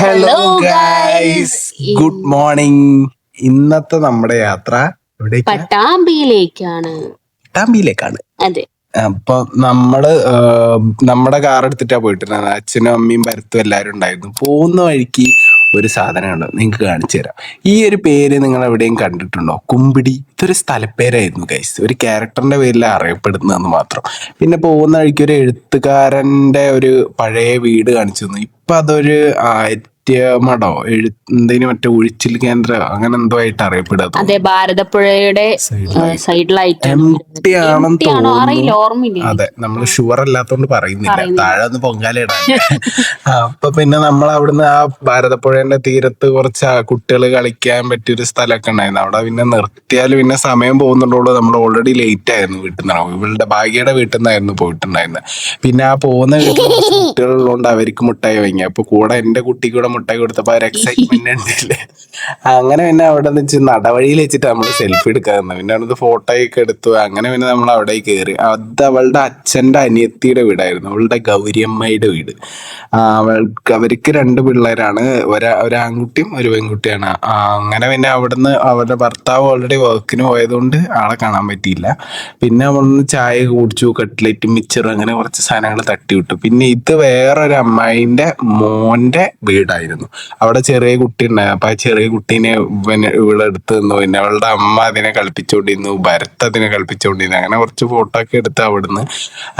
Hello guys good morning ഇന്നത്തെ നമ്മുടെ യാത്ര പട്ടാമ്പിയിലേക്കാണ്. പട്ടാമ്പിയിലേക്കാണ്. അതെ. അപ്പൊ നമ്മൾ നമ്മുടെ കാർ എടുത്തിട്ടാ പോയിട്ടുണ്ടായിരുന്നത്. അച്ഛനും അമ്മയും ഭരത്തും എല്ലാരും ഉണ്ടായിരുന്നു. പോകുന്ന വഴിക്ക് ഒരു സാധനമുണ്ട്. നിങ്ങൾക്ക് കാണിച്ചു തരാം. ഈ ഒരു പേര് നിങ്ങൾ എവിടെയും കണ്ടിട്ടുണ്ടോ? കുമ്പിടി. ഇതൊരു സ്ഥലപ്പേരായിരുന്നു ഗൈസ് ഒരു ക്യാരക്ടറിന്റെ പേരിൽ അറിയപ്പെടുന്നതെന്ന് മാത്രം. പിന്നെ പോകുന്ന വഴിക്ക് ഒരു എഴുത്തുകാരന്റെ ഒരു പഴയ വീട് കാണിച്ചു തന്നു. ഇപ്പൊ അതൊരു ആര്യമഠോ എഴു എഴുത്തിന് മറ്റേ ഒഴിച്ചിൽ കേന്ദ്ര? അങ്ങനെ എന്തോ ആയിട്ട് അറിയപ്പെടുക അതെ ഭാരതപ്പുഴയുടെ സൈഡിലായിട്ട്. എംടി ആണെന്ന് തോന്നുന്നു. അതെ നമ്മൾ ഷുവർ അല്ലാത്തോണ്ട് പറയുന്നില്ല. താഴെ ഒന്ന് പൊങ്കാലയിടാൻ അപ്പൊ പിന്നെ നമ്മൾ അവിടുന്ന് ആ ഭാരതപ്പുഴന്റെ തീരത്ത് കുറച്ച് കുട്ടികൾ കളിക്കാൻ പറ്റിയൊരു സ്ഥലമൊക്കെ ഉണ്ടായിരുന്നു. അവിടെ പിന്നെ നിർത്തിയാൽ പിന്നെ സമയം പോകുന്നുണ്ടോളൂ നമ്മൾ ഓൾറെഡി ലേറ്റ് ആയിരുന്നു വീട്ടിൽ നിന്ന് ഇവളുടെ ഭാഗ്യയുടെ വീട്ടിൽ നിന്നായിരുന്നു പോയിട്ടുണ്ടായിരുന്നത് പിന്നെ ആ പോകുന്ന വീട്ടിൽ കുട്ടികളുള്ളതുകൊണ്ട് അവർക്ക് മുട്ടായി വാങ്ങി. അപ്പൊ കൂടെ എന്റെ കുട്ടിക്ക് കൂടെ മുട്ടായി കൊടുത്തപ്പോ ഒരു എക്സൈറ്റ്മെന്റ് ഉണ്ടല്ലേ? അങ്ങനെ പിന്നെ അവിടെ നിന്ന് നടവഴിയിൽ വെച്ചിട്ട് നമ്മൾ സെൽഫി എടുക്കാൻ നിന്നു. പിന്നെ അവിടുന്ന് ഫോട്ടോ ഒക്കെ എടുത്തു. അങ്ങനെ പിന്നെ നമ്മൾ അവിടെ കയറി അത് അവളുടെ അച്ഛന്റെ അനിയത്തിയുടെ വീടായിരുന്നു. അവളുടെ ഗൗരിയമ്മയുടെ വീട്. അവൾക്ക് അവർക്ക് രണ്ട് പിള്ളേരാണ്. ഒരാ ഒരു ആൺകുട്ടിയും ഒരു പെൺകുട്ടിയാണ്. അങ്ങനെ പിന്നെ അവിടുന്ന് അവരുടെ ഭർത്താവ് ഓൾറെഡി വർക്കിന് പോയതുകൊണ്ട് ആളെ കാണാൻ പറ്റിയില്ല. പിന്നെ അവിടുന്ന് ചായ കുടിച്ചു കട്ട്ലറ്റ് മിച്ചർ അങ്ങനെ കുറച്ച് സാധനങ്ങൾ തട്ടി വിട്ടു പിന്നെ ഇത് വേറൊരു അമ്മായിന്റെ മോന്റെ വീടായിരുന്നു. അവിടെ ചെറിയ കുട്ടി ഉണ്ടായിരുന്നു അപ്പൊ ആ ചെറിയ കുട്ടീനെ പിന്നെ ഇവിടെ എടുത്തു നിന്നു. പിന്നെ അവളുടെ അമ്മ അതിനെ കളിപ്പിച്ചുകൊണ്ടിരുന്നു ഭരത് അതിനെ കളിപ്പിച്ചുകൊണ്ടിരുന്നു അങ്ങനെ കുറച്ച് ഫോട്ടോ ഒക്കെ എടുത്ത് അവിടുന്ന്.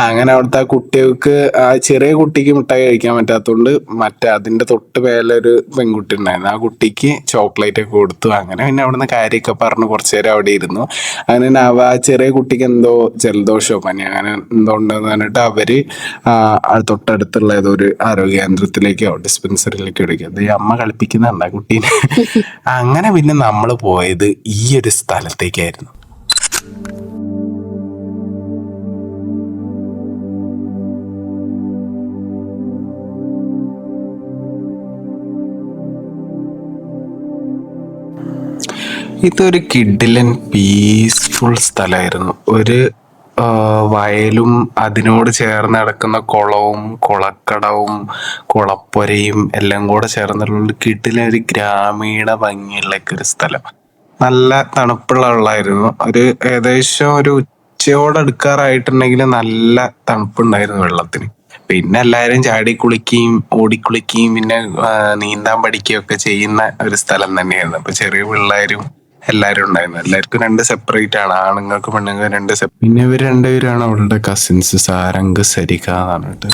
അങ്ങനെ അവിടുത്തെ ആ കുട്ടികൾക്ക് ആ ചെറിയ കുട്ടിക്ക് മിഠായി കഴിക്കാൻ പറ്റാത്തതുകൊണ്ട് മറ്റേ അതിന്റെ തൊട്ട് ഒരു പെൺകുട്ടി ഉണ്ടായിരുന്നു. ആ കുട്ടിക്ക് ചോക്ലേറ്റ് ഒക്കെ കൊടുത്തു. അങ്ങനെ പിന്നെ അവിടുന്ന് കാര്യമൊക്കെ പറഞ്ഞ്. കുറച്ചു നേരം അവിടെ ഇരുന്നു. അങ്ങനെ അവ ആ ചെറിയ കുട്ടിക്ക് എന്തോ ജലദോഷമോ പനി അങ്ങനെ എന്തോ ഉണ്ടെന്ന് പറഞ്ഞിട്ട് അവർ തൊട്ടടുത്തുള്ള ഏതോ ഒരു ആരോഗ്യ കേന്ദ്രത്തിലേക്കോ ഡിസ്പെൻസറിയിലേക്കോ അത് ഈ അമ്മ കളിപ്പിക്കുന്നുണ്ട് കുട്ടീനെ? അങ്ങനെ പിന്നെ നമ്മൾ പോയത് ഈ ഒരു സ്ഥലത്തേക്കായിരുന്നു. ഇതൊരു കിഡിലൻ പീസ്ഫുൾ സ്ഥലമായിരുന്നു. ഒരു വയലും അതിനോട് ചേർന്ന് കിടക്കുന്ന കുളവും കുളക്കടവും കുളപ്പൊരയും എല്ലാം കൂടെ ചേർന്നിട്ടുള്ള കിട്ടിലെ ഒരു ഗ്രാമീണ ഭംഗിയുള്ളൊക്കെ ഒരു സ്ഥലം. നല്ല തണുപ്പുള്ള വെള്ളമായിരുന്നു. ഒരു ഏകദേശം ഒരു ഉച്ചയോടെടുക്കാറായിട്ടുണ്ടെങ്കിൽ നല്ല തണുപ്പുണ്ടായിരുന്നു വെള്ളത്തിന്. പിന്നെ എല്ലാവരും ചാടി കുളിക്കുകയും ഓടിക്കുളിക്കുകയും പിന്നെ നീന്താൻ പഠിക്കുകയും ഒക്കെ ചെയ്യുന്ന ഒരു സ്ഥലം തന്നെയായിരുന്നു. അപ്പൊ ചെറിയ പിള്ളേരും എല്ലാവരും ഉണ്ടായിരുന്നു എല്ലാവർക്കും രണ്ട് സെപ്പറേറ്റ് ആണ്. ആണുങ്ങൾക്ക് പെണ്ണുങ്ങൾക്ക് രണ്ട് സെപ്പറേറ്റ് പിന്നെ ഇവർ രണ്ടുപേരാണ് അവളുടെ കസിൻസ് സാരംഗ് സരിക എന്ന് പറഞ്ഞിട്ട്.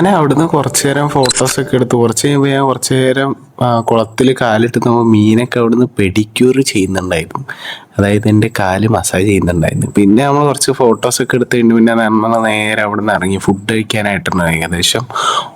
അങ്ങനെ അവിടുന്ന് കുറച്ചു നേരം ഫോട്ടോസ് ഒക്കെ എടുത്ത് കുറച്ച് കഴിയുമ്പോൾ ഞാൻ കുറച്ചു നേരം കുളത്തിൽ കാലിട്ട് നമ്മൾ മീനൊക്കെ അവിടുന്ന് പെഡിക്യൂർ ചെയ്യുന്നുണ്ടായിരുന്നു. അതായത് എന്റെ കാൽ മസാജ് ചെയ്യുന്നുണ്ടായിരുന്നു. പിന്നെ നമ്മൾ കുറച്ച് ഫോട്ടോസ് ഒക്കെ എടുത്ത് കഴിഞ്ഞ് പിന്നെ നമ്മൾ നേരെ അവിടെ നിന്ന് ഇറങ്ങി ഫുഡ് കഴിക്കാനായിട്ടുണ്ടായിരുന്നു ഏകദേശം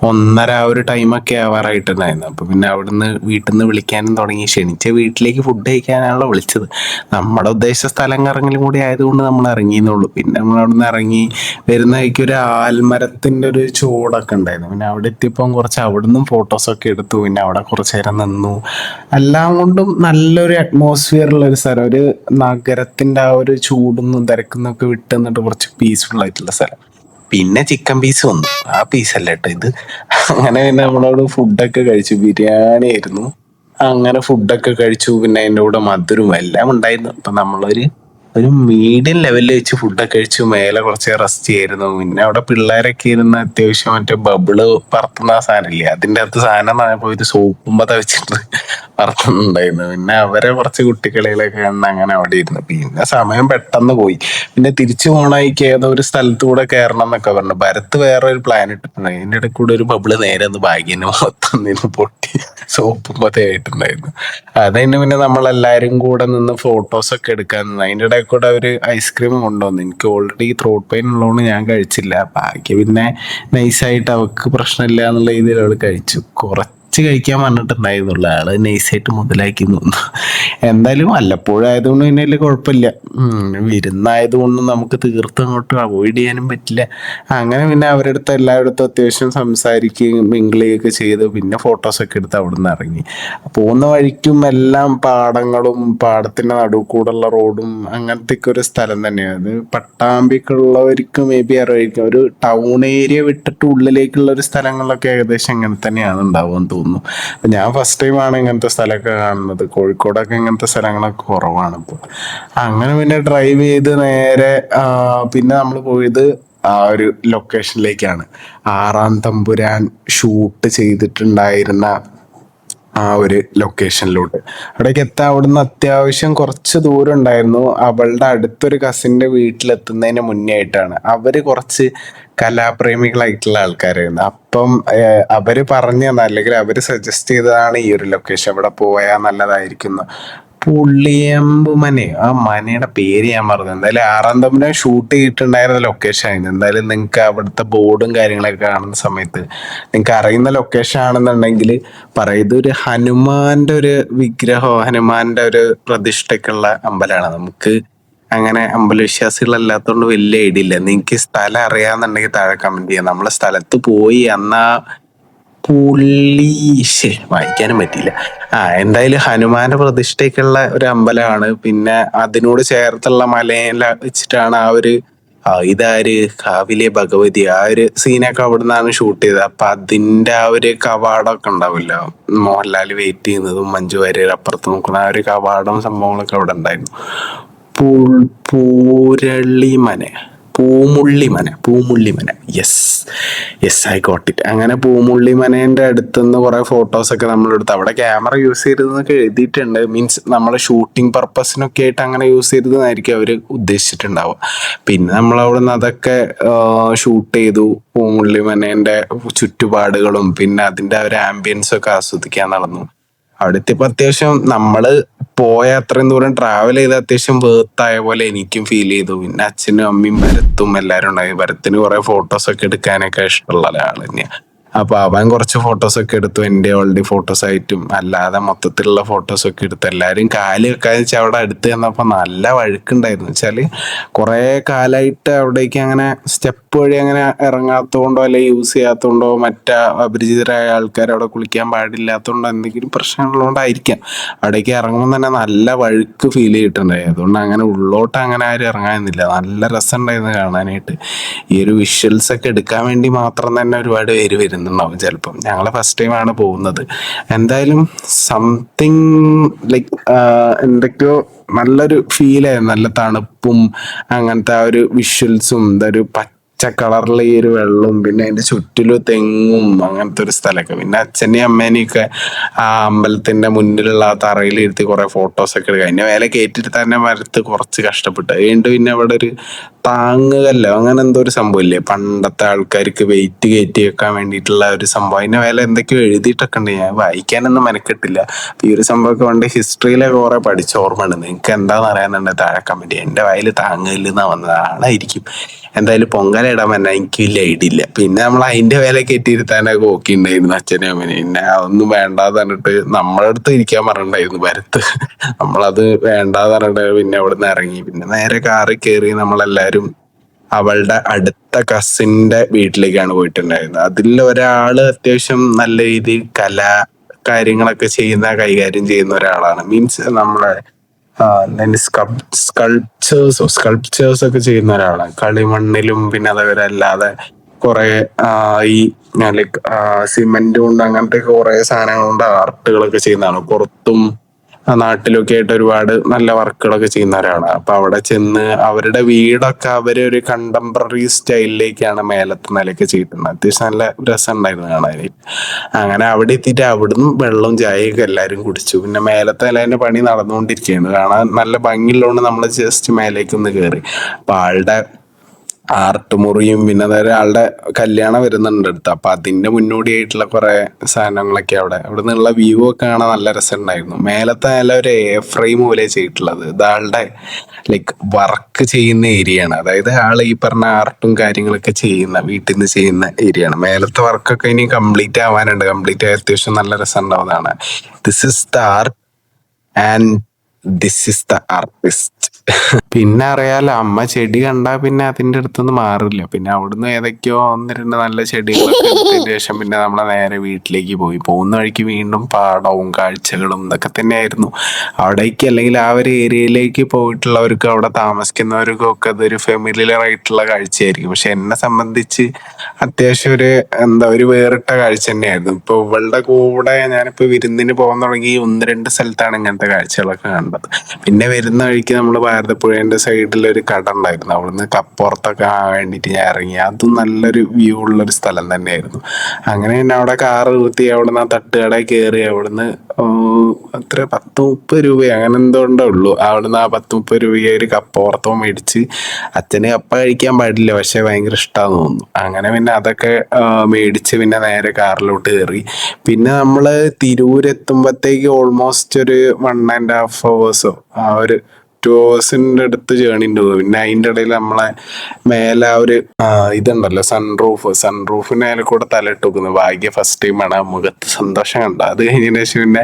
ഒന്നര ആ ഒരു ടൈമൊക്കെ ആവാറായിട്ടുണ്ടായിരുന്നു അപ്പോൾ പിന്നെ അവിടുന്ന് വീട്ടിൽ നിന്ന് വിളിക്കാനും തുടങ്ങി. ക്ഷണിച്ച വീട്ടിലേക്ക് ഫുഡ് കഴിക്കാനാണല്ലോ വിളിച്ചത്. നമ്മുടെ ഉദ്ദേശ സ്ഥലം കൂടി ആയതുകൊണ്ട് നമ്മൾ ഇറങ്ങിയെന്നുള്ളൂ. പിന്നെ നമ്മൾ അവിടെ നിന്ന് ഇറങ്ങി വരുന്ന വഴിക്ക് ഒരു ആൽമരത്തിന്റെ ഒരു ചൂടൊക്കെ ഉണ്ടായിരുന്നു. പിന്നെ അവിടെ എത്തിയപ്പോൾ കുറച്ച് അവിടെ നിന്നും ഫോട്ടോസൊക്കെ എടുത്തു. പിന്നെ അവിടെ കുറച്ച് നേരം നിന്നു. എല്ലാം കൊണ്ടും നല്ലൊരു അറ്റ്മോസ്ഫിയറുള്ള ഒരു സ്ഥലം. ഒരു നഗരത്തിന്റെ ആ ഒരു ചൂടൊന്നും തിരക്കുന്നൊക്കെ വിട്ട് എന്നിട്ട് കുറച്ച് പീസ്ഫുൾ ആയിട്ടുള്ള സ്ഥലം. പിന്നെ ചിക്കൻ പീസ് വന്നു. ആ പീസ് അല്ല കേട്ടോ ഇത്. അങ്ങനെ പിന്നെ നമ്മളോട് ഫുഡൊക്കെ കഴിച്ചു. ബിരിയാണി ആയിരുന്നു. അങ്ങനെ ഫുഡൊക്കെ കഴിച്ചു. പിന്നെ അതിന്റെ കൂടെ മധുരവും എല്ലാം ഉണ്ടായിരുന്നു. അപ്പൊ നമ്മളൊരു ഒരു മീഡിയം ലെവലിൽ വെച്ച് ഫുഡൊക്കെ കഴിച്ചു. മേലെ കുറച്ച് റെസ്റ്റ് ചെയ്യായിരുന്നു. പിന്നെ അവിടെ പിള്ളേരൊക്കെ ഇരുന്ന് അത്യാവശ്യം മറ്റേ ബബിൾ പറത്തുന്ന സാധനം സാധനമില്ലേ അതിന്റെ അകത്ത് സാധനം പറഞ്ഞപ്പോൾ ഒരു സോപ്പും പത വെച്ചിട്ട് പറത്തുന്നുണ്ടായിരുന്നു പിന്നെ അവരെ കുറച്ച് കുട്ടികളിലൊക്കെ കണ്ട് അങ്ങനെ അവിടെ ഇരുന്നു. പിന്നെ സമയം പെട്ടെന്ന് പോയി. പിന്നെ തിരിച്ചു പോണേക്ക് ഏതോ ഒരു സ്ഥലത്തുകൂടെ കയറണം എന്നൊക്കെ പറഞ്ഞു. ഭരത്ത് വേറെ ഒരു പ്ലാൻ ഇട്ടിട്ടുണ്ട്. അതിന്റെ ഇടയ്ക്ക് കൂടെ ഒരു ബബിൾ നേരെ ഒന്ന് ഭാഗ്യന് മൊത്തം നിന്ന് പൊട്ടി സോപ്പും പതയായിട്ടുണ്ടായിരുന്നു അതിന് പിന്നെ നമ്മളെല്ലാരും കൂടെ നിന്ന് ഫോട്ടോസ് ഒക്കെ എടുക്കാൻ നിന്ന്. അതിന്റെ ഇടയിൽ കൂടെ ഒരു ഐസ്ക്രീം കൊണ്ടുവന്നു. എനിക്ക് ഓൾറെഡി ത്രോട്ട് പെയിൻ ഉള്ളതുകൊണ്ട് ഞാൻ കഴിച്ചില്ല. ബാക്കി പിന്നെ നൈസായിട്ട് അവക്ക് പ്രശ്നമില്ല എന്നുള്ള രീതിയിൽ അവൾ കഴിച്ചു. കുറച്ച് കുറച്ച് കഴിക്കാൻ പറഞ്ഞിട്ടുണ്ടായിരുന്നുള്ളൂ ആൾ നൈസായിട്ട് മുതലാക്കി തോന്നുന്നു. എന്തായാലും വല്ലപ്പോഴും ആയതുകൊണ്ട് പിന്നെ വലിയ കുഴപ്പമില്ല. വിരുന്നായതുകൊണ്ട് നമുക്ക് തീർത്തും അങ്ങോട്ട് അവോയ്ഡ് ചെയ്യാനും പറ്റില്ല. അങ്ങനെ പിന്നെ അവരുടെ അടുത്ത് എല്ലാവരുടെ അത്യാവശ്യം സംസാരിക്കുകയും മിങ്കിളുകയൊക്കെ ചെയ്ത് പിന്നെ ഫോട്ടോസൊക്കെ എടുത്ത് അവിടെ നിന്ന് ഇറങ്ങി. പോകുന്ന വഴിക്കും എല്ലാം പാടങ്ങളും പാടത്തിന്റെ നടുവ് കൂടെയുള്ള റോഡും അങ്ങനത്തെ ഒക്കെ ഒരു സ്ഥലം തന്നെയാണ്. അത് പട്ടാമ്പിക്കുള്ളവർക്ക് മേ ബി അറിയായിരിക്കും. ഒരു ടൗൺ ഏരിയ വിട്ടിട്ട് ഉള്ളിലേക്കുള്ള ഒരു സ്ഥലങ്ങളിലൊക്കെ ഏകദേശം ഇങ്ങനെ തന്നെയാണ് ഉണ്ടാവുക തോന്നുന്നു. അപ്പൊ ഞാൻ ഫസ്റ്റ് ടൈമാണ് ഇങ്ങനത്തെ സ്ഥലമൊക്കെ കാണുന്നത്. കോഴിക്കോടൊക്കെ ഇങ്ങനത്തെ സ്ഥലങ്ങളൊക്കെ കുറവാണ് ഇപ്പോൾ അങ്ങനെ പിന്നെ ഡ്രൈവ് ചെയ്ത് നേരെ പിന്നെ നമ്മൾ പോയത് ആ ഒരു ലൊക്കേഷനിലേക്കാണ് ആറാം തമ്പുരാൻ ഷൂട്ട് ചെയ്തിട്ടുണ്ടായിരുന്ന ആ ഒരു ലൊക്കേഷനിലോട്ട് അവിടേക്ക് എത്താൻ അവിടുന്ന് അത്യാവശ്യം കുറച്ച് ദൂരം ഉണ്ടായിരുന്നു. അവളുടെ അടുത്തൊരു കസിന്റെ വീട്ടിലെത്തുന്നതിന് മുന്നേ ആയിട്ടാണ്. അവർ കുറച്ച് കലാപ്രേമികളായിട്ടുള്ള ആൾക്കാരായിരുന്നു. അപ്പം അവർ പറഞ്ഞു തന്നെ. അല്ലെങ്കിൽ അവർ സജസ്റ്റ് ചെയ്തതാണ് ഈ ഒരു ലൊക്കേഷൻ അവിടെ പോയാൽ നല്ലതായിരിക്കും എന്ന്. പുള്ളിയമ്പ് മനെ ആ മനയുടെ പേര് ഞാൻ പറഞ്ഞു എന്തായാലും ആറാം തമ്പിനെ ഷൂട്ട് ചെയ്തിട്ടുണ്ടായിരുന്ന ലൊക്കേഷൻ ആയിരുന്നു. എന്തായാലും നിങ്ങൾക്ക് അവിടുത്തെ ബോർഡും കാര്യങ്ങളൊക്കെ കാണുന്ന സമയത്ത് നിങ്ങൾക്ക് അറിയുന്ന ലൊക്കേഷൻ ആണെന്നുണ്ടെങ്കിൽ പറയുന്നത് ഒരു ഹനുമാന്റെ ഒരു വിഗ്രഹമോ ഹനുമാന്റെ ഒരു പ്രതിഷ്ഠയ്ക്കുള്ള അമ്പലമാണ് നമുക്ക് അങ്ങനെ അമ്പലവിശ്വാസികളല്ലാത്തതുകൊണ്ട് വലിയ ഐഡിയ ഇല്ല. നിങ്ങൾക്ക് സ്ഥലം അറിയാന്നുണ്ടെങ്കിൽ താഴെ കമന്റ് ചെയ്യാം. നമ്മളെ സ്ഥലത്ത് പോയി അന്നാ പുള്ളീശ് വായിക്കാനും പറ്റിയില്ല. ആ എന്തായാലും ഹനുമാന്റെ പ്രതിഷ്ഠയ്ക്കുള്ള ഒരു അമ്പലമാണ്. പിന്നെ അതിനോട് ചേർത്തുള്ള മലയില വെച്ചിട്ടാണ് ആ ഒരു ഇതാര്? കാവിലെ ഭഗവതി. ആ ഒരു സീനൊക്കെ അവിടെ നിന്നാണ് ഷൂട്ട് ചെയ്തത്. അപ്പൊ അതിന്റെ ആ ഒരു കവാടമൊക്കെ ഉണ്ടാവില്ലോ മോഹൻലാൽ വെയിറ്റ് ചെയ്യുന്നതും മഞ്ജു വാര്യർ അപ്പുറത്ത് നോക്കുന്ന ആ ഒരു കവാടം സംഭവങ്ങളൊക്കെ അവിടെ ഉണ്ടായിരുന്നു. Pooralimana. Poomullimana Poomullimana. Yes yes I got it അങ്ങനെ പൂമുള്ളിമനേന്റെ അടുത്തുനിന്ന് കുറേ ഫോട്ടോസൊക്കെ നമ്മളെടുത്ത്. അവിടെ ക്യാമറ യൂസ് ചെയ്തതെന്നൊക്കെ എഴുതിയിട്ടുണ്ട്. മീൻസ് നമ്മൾ ഷൂട്ടിംഗ് പർപ്പസിനൊക്കെ ആയിട്ട് അങ്ങനെ യൂസ് ചെയ്തതെന്നായിരിക്കും അവർ ഉദ്ദേശിച്ചിട്ടുണ്ടാവുക. പിന്നെ നമ്മൾ അവിടെ നിന്ന് അതൊക്കെ ഷൂട്ട് ചെയ്തു പൂമുള്ളിമനേന്റെ ചുറ്റുപാടുകളും പിന്നെ അതിന്റെ ഒരു ആംബിയൻസൊക്കെ ആസ്വദിക്കാൻ നടന്നു. അവിടുത്തെ ഇപ്പൊ അത്യാവശ്യം നമ്മൾ പോയ അത്രയും ദൂരം ട്രാവൽ ചെയ്ത് അത്യാവശ്യം വേർത്തായ പോലെ എനിക്കും ഫീൽ ചെയ്തു. പിന്നെ അച്ഛനും അമ്മയും ഭരത്തും എല്ലാരും ഉണ്ടായി. ഭരത്തിന് കുറെ ഫോട്ടോസ് ഒക്കെ എടുക്കാനൊക്കെ ഇഷ്ടമുള്ള ഒരാൾ തന്നെയാണ് അപ്പൊ അവൻ കുറച്ച് ഫോട്ടോസ് ഒക്കെ എടുത്തു. എന്റെ ഓൾറെഡി ഫോട്ടോസ് ആയിട്ടും അല്ലാതെ മൊത്തത്തിലുള്ള ഫോട്ടോസ് ഒക്കെ എടുത്തു. എല്ലാവരും കാൽ വെക്കാന്ന് വെച്ചാൽ അവിടെ അടുത്ത് ചെന്നപ്പോ നല്ല വഴുക്കുണ്ടായിരുന്നു. വെച്ചാൽ കുറെ കാലായിട്ട് അവിടേക്ക് അങ്ങനെ സ്റ്റെപ്പ് വഴി അങ്ങനെ ഇറങ്ങാത്തതുകൊണ്ടോ അല്ലെ യൂസ് ചെയ്യാത്തതുകൊണ്ടോ മറ്റേ അപരിചിതരായ ആൾക്കാർ അവിടെ കുളിക്കാൻ പാടില്ലാത്തതുകൊണ്ടോ എന്തെങ്കിലും പ്രശ്നമുള്ളതുകൊണ്ടായിരിക്കാം അവിടേക്ക് ഇറങ്ങുമ്പോൾ തന്നെ നല്ല വഴുക്ക് ഫീൽ ചെയ്തിട്ടുണ്ടായി അതുകൊണ്ട് അങ്ങനെ ഉള്ളോട്ട് അങ്ങനെ ആരും ഇറങ്ങാനില്ല നല്ല രസമുണ്ടായിരുന്നു കാണാനായിട്ട്. ഈ ഒരു വിഷ്വൽസ് ഒക്കെ എടുക്കാൻ വേണ്ടി മാത്രം തന്നെ ഒരുപാട് പേര് വരുന്നുണ്ടാവും ചിലപ്പം. ഞങ്ങൾ ഫസ്റ്റ് ടൈം ആണ് പോകുന്നത്. എന്തായാലും സംതിങ് ലൈക്ക് എന്തൊക്കെയോ നല്ലൊരു ഫീലായിരുന്നു നല്ല തണുപ്പും അങ്ങനത്തെ ആ ഒരു വിഷ്വൽസും ഇതൊരു പച്ച കളറിലെ ഈ ഒരു വെള്ളവും പിന്നെ അതിന്റെ ചുറ്റിലും തെങ്ങും അങ്ങനത്തെ ഒരു സ്ഥലമൊക്കെ. പിന്നെ അച്ഛനെയും അമ്മേനെയൊക്കെ ആ അമ്പലത്തിന്റെ മുന്നിലുള്ള ആ തറയിൽ ഇരുത്തി കുറെ ഫോട്ടോസ് ഒക്കെ എടുക്കുക അതിന്റെ മേലെ കയറ്റിട്ട് തന്നെ മരത്ത് കുറച്ച് കഷ്ടപ്പെട്ടു. അതുകൊണ്ട് പിന്നെ അവിടെ ഒരു താങ്ങുകല്ലോ. അങ്ങനെ എന്തോ ഒരു സംഭവം ഇല്ലേ പണ്ടത്തെ ആൾക്കാർക്ക് വെയിറ്റ് കയറ്റി വെക്കാൻ വേണ്ടിയിട്ടുള്ള ഒരു സംഭവം. അതിന്റെ മേലെ എന്തൊക്കെയോ എഴുതിയിട്ടൊക്കെ ഉണ്ട്. ഞാൻ വായിക്കാനൊന്നും മെനക്കെട്ടില്ല. ഈ ഒരു സംഭവമൊക്കെ പണ്ട് ഹിസ്റ്ററിയിലൊക്കെ കുറെ പഠിച്ച ഓർമ്മ നിങ്ങൾക്ക് എന്താണെന്ന് അറിയാനുണ്ട് താഴെ കമന്റ് എന്റെ വായിൽ താങ്ങുകല്ലെന്നാ വന്നത്. ആളായിരിക്കും എന്തായാലും പൊങ്കലിടാൻ പറ്റാ എനിക്ക് വലിയ ഐഡിയ ഇല്ല. പിന്നെ നമ്മൾ അതിന്റെ വില കെട്ടിയിരുത്താനൊക്കെ ഓക്കെ ഉണ്ടായിരുന്നു അച്ഛനും അമ്മനെ. പിന്നെ അതൊന്നും വേണ്ടാന്ന് പറഞ്ഞിട്ട് നമ്മളെ അടുത്ത് ഇരിക്കാൻ പറഞ്ഞിട്ടുണ്ടായിരുന്നു ഭരത്ത് നമ്മളത് വേണ്ടാന്ന് പറഞ്ഞിട്ട് പിന്നെ അവിടെ നിന്ന് ഇറങ്ങി. പിന്നെ നേരെ കാറിൽ കയറി നമ്മളെല്ലാരും അവളുടെ അടുത്ത കസിന്റെ വീട്ടിലേക്കാണ് പോയിട്ടുണ്ടായിരുന്നത് അതിൽ ഒരാൾ അത്യാവശ്യം നല്ല രീതിയിൽ കല കാര്യങ്ങളൊക്കെ ചെയ്യുന്ന കൈകാര്യം ചെയ്യുന്ന ഒരാളാണ്. മീൻസ് നമ്മളെ സ്കൾപ്ചേഴ്സോ സ്കൾപ്ചേഴ്സ് ഒക്കെ ചെയ്യുന്ന ഒരാളാണ്. കളിമണ്ണിലും പിന്നെ അതേപോലെ അല്ലാതെ കുറെ ഈ ലൈക്ക് സിമെന്റ് കൊണ്ട് അങ്ങനത്തെ കുറെ സാധനങ്ങൾ കൊണ്ട് ആർട്ടുകളൊക്കെ ചെയ്യുന്നതാണ്. പുറത്തും നാട്ടിലൊക്കെ ആയിട്ട് ഒരുപാട് നല്ല വർക്കുകളൊക്കെ ചെയ്യുന്ന ഒരാളാണ് അപ്പൊ അവിടെ ചെന്ന് അവരുടെ വീടൊക്കെ അവർ ഒരു കണ്ടംപററി സ്റ്റൈലിലേക്കാണ് മേലത്തെ നിലയ്ക്ക് ചെയ്തിട്ടുണ്ട് അത്യാവശ്യം നല്ല രസം ഉണ്ടായിരുന്നു കാണാൻ. അങ്ങനെ അവിടെ എത്തിയിട്ട് അവിടുന്ന് വെള്ളവും ചായയൊക്കെ എല്ലാവരും കുടിച്ചു. പിന്നെ മേലത്തെ നിലേന്റെ പണി നടന്നുകൊണ്ടിരിക്കുകയാണ്. കാണാൻ നല്ല ഭംഗിയുള്ളതുകൊണ്ട് നമ്മൾ ജസ്റ്റ് മേലേക്ക് ഒന്ന് കയറി അപ്പൊ ആളുടെ ആർട്ട് മുറിയും പിന്നെ അതായത് ആളുടെ കല്യാണം വരുന്നുണ്ട് അടുത്ത്. അപ്പൊ അതിന്റെ മുന്നോടിയായിട്ടുള്ള കുറെ സാധനങ്ങളൊക്കെ അവിടെ. അവിടെ നിന്നുള്ള വ്യൂ ഒക്കെ കാണാൻ നല്ല രസമുണ്ടായിരുന്നു. മേലത്തെ നല്ല ഒരു എ ഫ്രെയിം പോലെ ചെയ്തിട്ടുള്ളത്. ഇത് ആളുടെ ലൈക്ക് വർക്ക് ചെയ്യുന്ന ഏരിയ ആണ്. അതായത് ആൾ ഈ പറഞ്ഞ ആർട്ടും കാര്യങ്ങളൊക്കെ ചെയ്യുന്ന വീട്ടിൽ നിന്ന് ചെയ്യുന്ന ഏരിയ ആണ്. മേലത്തെ വർക്കൊക്കെ ഇനി കംപ്ലീറ്റ് ആവാനുണ്ട്. കംപ്ലീറ്റ് ആയ അത്യാവശ്യം നല്ല രസം ഉണ്ടാവുന്നതാണ് this is the art and this is the artist പിന്നെ അറിയാലോ അമ്മ ചെടി കണ്ടാ പിന്നെ അതിന്റെ അടുത്തൊന്നും മാറില്ല. പിന്നെ അവിടുന്ന് ഏതൊക്കെയോ ഒന്ന് രണ്ട് നല്ല എടുത്തതിന് ശേഷം പിന്നെ നമ്മളെ നേരെ വീട്ടിലേക്ക് പോയി. പോകുന്ന വഴിക്ക് വീണ്ടും പാടവും കാഴ്ചകളും ഇതൊക്കെ തന്നെയായിരുന്നു. അവിടേക്ക് അല്ലെങ്കിൽ ആ ഒരു ഏരിയയിലേക്ക് പോയിട്ടുള്ളവർക്കും അവിടെ താമസിക്കുന്നവർക്കും ഒക്കെ അതൊരു ഫെമിലിയർ ആയിട്ടുള്ള കാഴ്ചയായിരിക്കും. പക്ഷെ എന്നെ സംബന്ധിച്ച് അത്യാവശ്യം ഒരു എന്താ ഒരു വേറിട്ട കാഴ്ച തന്നെയായിരുന്നു. ഇപ്പൊ ഇവളുടെ കൂടെ ഞാനിപ്പോ വിരുന്നിന് പോകാൻ തുടങ്ങി ഒന്ന് രണ്ട് സ്ഥലത്താണ് ഇങ്ങനത്തെ കാഴ്ചകളൊക്കെ കണ്ടത്. പിന്നെ വരുന്ന വഴിക്ക് നമ്മൾ ഭാരതപ്പുഴേന്റെ സൈഡിൽ സൈഡിലൊരു കട ഉണ്ടായിരുന്നു. അവിടുന്ന് കപ്പുറത്തൊക്കെ വേണ്ടിയിട്ട് ഞാൻ ഇറങ്ങി. അതും നല്ലൊരു വ്യൂ ഉള്ളൊരു സ്ഥലം തന്നെയായിരുന്നു. അങ്ങനെ തന്നെ അവിടെ കാറ് നിർത്തി. അവിടുന്ന് ആ തട്ടുകട കയറി അവിടുന്ന് അത്ര പത്ത് മുപ്പത് രൂപ അങ്ങനെ എന്തുകൊണ്ടേ ഉള്ളൂ. അവിടുന്ന് ആ പത്ത് മുപ്പത് രൂപയെ ഒരു കപ്പോർത്തോ മേടിച്ച് അച്ഛന് കപ്പ കഴിക്കാൻ പാടില്ല. പക്ഷെ ഭയങ്കര ഇഷ്ടമാണെന്ന് തോന്നുന്നു. അങ്ങനെ പിന്നെ അതൊക്കെ മേടിച്ച് പിന്നെ നേരെ കാറിലോട്ട് കയറി. പിന്നെ നമ്മൾ തിരൂരെത്തുമ്പോഴത്തേക്ക് ഓൾമോസ്റ്റ് ഒരു വൺ ആൻഡ് ഹാഫ് അവേഴ്സോ ആ ഒരു ടു അടുത്ത് ജേണി ഉണ്ട്. പിന്നെ അതിന്റെ ഇടയിൽ നമ്മളെ മേലെ ആ ഒരു ഇതുണ്ടല്ലോ സൺറൂഫ് സൺറൂഫിന് അതിൽ കൂടെ തലയിട്ട് വെക്കുന്നു. ഭാഗ്യ ഫസ്റ്റ് ടൈം ആണ് ആ മുഖത്ത് സന്തോഷം കണ്ട അത് കഴിഞ്ഞതിന് ശേഷം പിന്നെ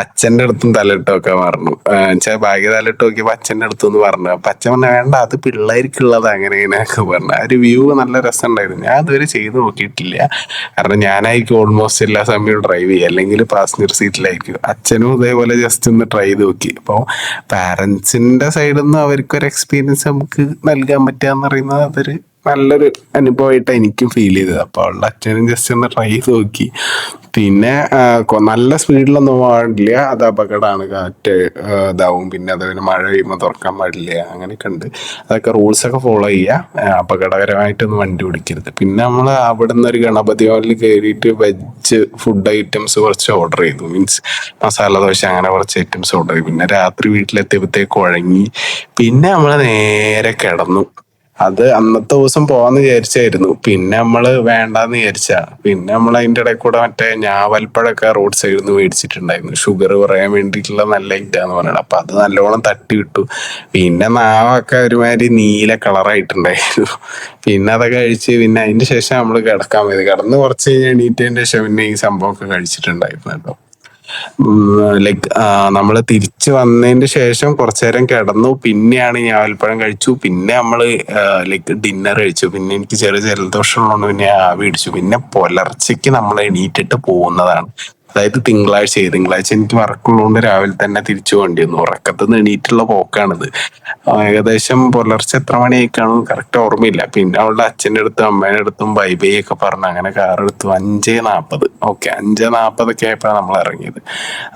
അച്ഛന്റെ അടുത്തും തലയിട്ട് വെക്കാൻ പറഞ്ഞു. വെച്ചാൽ ഭാഗ്യ തലയിട്ട് നോക്കിയപ്പോൾ അച്ഛന്റെ അടുത്തുനിന്ന് പറഞ്ഞു. അപ്പൊ അച്ഛൻ പറഞ്ഞ വേണ്ട അത് പിള്ളേർക്കുള്ളത് അങ്ങനെ ഇങ്ങനെയൊക്കെ പറഞ്ഞു. ആ ഒരു വ്യൂ നല്ല രസമുണ്ടായിരുന്നു. ഞാൻ അതുവരെ ചെയ്ത് നോക്കിയിട്ടില്ല. കാരണം ഞാനായിരിക്കും ഓൾമോസ്റ്റ് എല്ലാ സമയവും ഡ്രൈവ് ചെയ്യുക. അല്ലെങ്കിൽ പാസഞ്ചർ സീറ്റിലായിരിക്കും അച്ഛനും ഇതേപോലെ ജസ്റ്റ് ഒന്ന് ട്രൈ ചെയ്ത് നോക്കി. അപ്പോൾ പാരൻസിന്റെ സൈഡിൽ നിന്ന് അവർക്കൊരു എക്സ്പീരിയൻസ് നമുക്ക് നൽകാൻ പറ്റുക എന്ന് പറയുന്നത് അതൊരു നല്ലൊരു അനുഭവമായിട്ട് എനിക്കും ഫീൽ ചെയ്തത്. അപ്പോൾ അവളുടെ അച്ഛനും ജസ്റ്റ് ഒന്ന് ട്രൈ ചെയ്ത് നോക്കി. പിന്നെ നല്ല സ്പീഡിലൊന്നും പാടില്ല. അത് അപകടമാണ്. കാറ്റ് ഇതാവും. പിന്നെ അതുപോലെ മഴ പെയ്യുമ്പോൾ തുറക്കാൻ പാടില്ല. അങ്ങനെയൊക്കെ ഉണ്ട്. അതൊക്കെ റൂൾസ് ഒക്കെ ഫോളോ ചെയ്യുക അപകടകരമായിട്ടൊന്നും വണ്ടി ഓടിക്കരുത്. പിന്നെ നമ്മൾ അവിടെ നിന്ന് ഒരു ഗണപതി ഹോളിൽ കയറിയിട്ട് വെജ് ഫുഡ് ഐറ്റംസ് കുറച്ച് ഓർഡർ ചെയ്തു. മീൻസ് മസാല ദോശ അങ്ങനെ കുറച്ച് ഐറ്റംസ് ഓർഡർ ചെയ്തു. പിന്നെ രാത്രി വീട്ടിലെത്തിയപ്പോഴത്തേക്ക് കുഴങ്ങി പിന്നെ നമ്മൾ നേരെ കിടന്നു. അത് അന്നത്തെ ദിവസം പോവാന്ന് വിചാരിച്ചായിരുന്നു. പിന്നെ നമ്മൾ വേണ്ടാന്ന് വിചാരിച്ച. പിന്നെ നമ്മൾ അതിന്റെ ഇടയിൽ കൂടെ മറ്റേ ഞാവൽപ്പഴൊക്കെ റോഡ് സൈഡിൽ നിന്ന് മേടിച്ചിട്ടുണ്ടായിരുന്നു. ഷുഗർ കുറയാൻ വേണ്ടിയിട്ടുള്ള നല്ല ഇറ്റാന്ന് പറയണത് അപ്പൊ അത് നല്ലോണം തട്ടി വിട്ടു. പിന്നെ നാവൊക്കെ ഒരുമാതിരി നീല കളറായിട്ടുണ്ടായിരുന്നു പിന്നെ അതൊക്കെ കഴിച്ച് പിന്നെ അതിന്റെ ശേഷം നമ്മൾ കിടക്കാൻ പോയത്. കിടന്ന് കുറച്ച് കഴിഞ്ഞ് എണീറ്റതിന്റെ ശേഷം പിന്നെ ഈ സംഭവമൊക്കെ കഴിച്ചിട്ടുണ്ടായിരുന്നു കേട്ടോ. ലൈക്ക് നമ്മൾ തിരിച്ചു വന്നതിന് ശേഷം കുറച്ചു നേരം കിടന്നു. പിന്നെയാണ് ഞാൻ അൽപ്പഴം കഴിച്ചു. പിന്നെ നമ്മൾ ലൈക്ക് ഡിന്നർ കഴിച്ചു. പിന്നെ എനിക്ക് ചെറിയ ജലദോഷം ഉള്ളതുകൊണ്ട് പിന്നെ ആവി പിടിച്ചു പിന്നെ പുലർച്ചയ്ക്ക് നമ്മൾ എണീറ്റിട്ട് പോകുന്നതാണ്. അതായത് തിങ്കളാഴ്ച തിങ്കളാഴ്ച എനിക്ക് വർക്കുള്ളതുകൊണ്ട് രാവിലെ തന്നെ തിരിച്ചു വേണ്ടി വന്നു. ഉറക്കത്ത് എണീറ്റുള്ള പോക്കാണിത്. ഏകദേശം പുലർച്ചെ എത്ര മണിയൊക്കെയാണ് കറക്റ്റ് ഓർമ്മയില്ല. പിന്നെ അവളുടെ അച്ഛന്റെ അടുത്തും അമ്മേന്റെ അടുത്തും ബൈ ബൈ ഒക്കെ പറഞ്ഞു അങ്ങനെ കാർ എടുത്തു. അഞ്ചേ നാൽപ്പത് ഓക്കെ അഞ്ചേ നാൽപ്പതൊക്കെ ആയപ്പോഴാണ് നമ്മൾ ഇറങ്ങിയത്.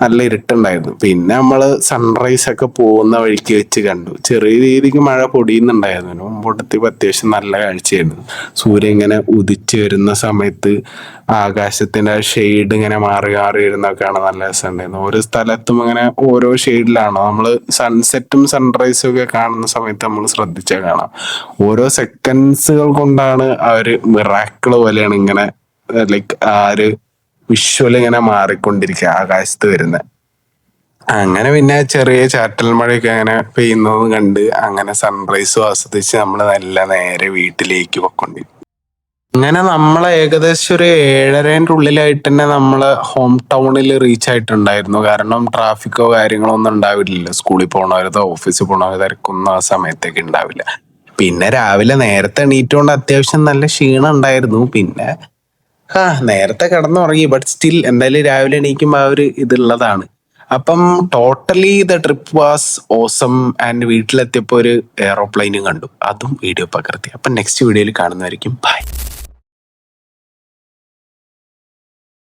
നല്ല ഇരുട്ടുണ്ടായിരുന്നു. പിന്നെ നമ്മൾ സൺറൈസ് ഒക്കെ പോകുന്ന വഴിക്ക് വെച്ച് കണ്ടു. ചെറിയ രീതിക്ക് മഴ പൊടിയുന്നുണ്ടായിരുന്നു. മുമ്പോട്ടെത്തിയപ്പോൾ അത്യാവശ്യം നല്ല കാഴ്ചയായിരുന്നു. സൂര്യൻ ഇങ്ങനെ ഉദിച്ചു വരുന്ന സമയത്ത് ആകാശത്തിന്റെ ഷെയ്ഡ് ഇങ്ങനെ മാറി മാറി വരുന്നൊക്കെയാണ് നല്ല രസമുണ്ടായിരുന്നത്. ഓരോ സ്ഥലത്തും അങ്ങനെ ഓരോ ഷെയ്ഡിലാണ് നമ്മൾ സൺസെറ്റും സൺറൈസും ഒക്കെ കാണുന്ന സമയത്ത് നമ്മൾ ശ്രദ്ധിച്ചാൽ കാണാം. ഓരോ സെക്കൻഡ്സുകൾ കൊണ്ടാണ് ആ ഒരു മിറാക്കിൾ പോലെയാണ് ഇങ്ങനെ ലൈക്ക് ആ ഒരു വിഷ്വൽ ഇങ്ങനെ മാറിക്കൊണ്ടിരിക്കുക ആകാശത്ത് വരുന്നത് അങ്ങനെ പിന്നെ ചെറിയ ചാറ്റൽ മഴയൊക്കെ അങ്ങനെ പെയ്യുന്നതും കണ്ട് അങ്ങനെ സൺറൈസും ആസ്വദിച്ച് നമ്മൾ നല്ല നേരെ വീട്ടിലേക്ക് പൊക്കൊണ്ടിരുന്നു അങ്ങനെ നമ്മൾ ഏകദേശം ഒരു ഏഴരേന്റെ ഉള്ളിലായിട്ട് തന്നെ നമ്മൾ ഹോം ടൗണിൽ റീച്ച് ആയിട്ടുണ്ടായിരുന്നു. കാരണം ട്രാഫിക്കോ കാര്യങ്ങളോ ഒന്നും ഉണ്ടാവില്ലല്ലോ. സ്കൂളിൽ പോകണവരതോ ഓഫീസിൽ പോകണവരോ തിരക്കൊന്നും ആ സമയത്തേക്ക് ഉണ്ടാവില്ല. പിന്നെ രാവിലെ നേരത്തെ എണീറ്റുകൊണ്ട് അത്യാവശ്യം നല്ല ക്ഷീണം ഉണ്ടായിരുന്നു. പിന്നെ ആ നേരത്തെ കിടന്നുറങ്ങി. ബട്ട് സ്റ്റിൽ എന്തായാലും രാവിലെ എണീക്കുമ്പോൾ ആ ഒരു ഇതുള്ളതാണ്. അപ്പം totally the trip was awesome and വീട്ടിലെത്തിയപ്പോൾ ഒരു എയറോപ്ലെയിനും കണ്ടു. അതും വീഡിയോ പകർത്തി. അപ്പം നെക്സ്റ്റ് വീഡിയോയിൽ കാണുന്നതായിരിക്കും. ബൈ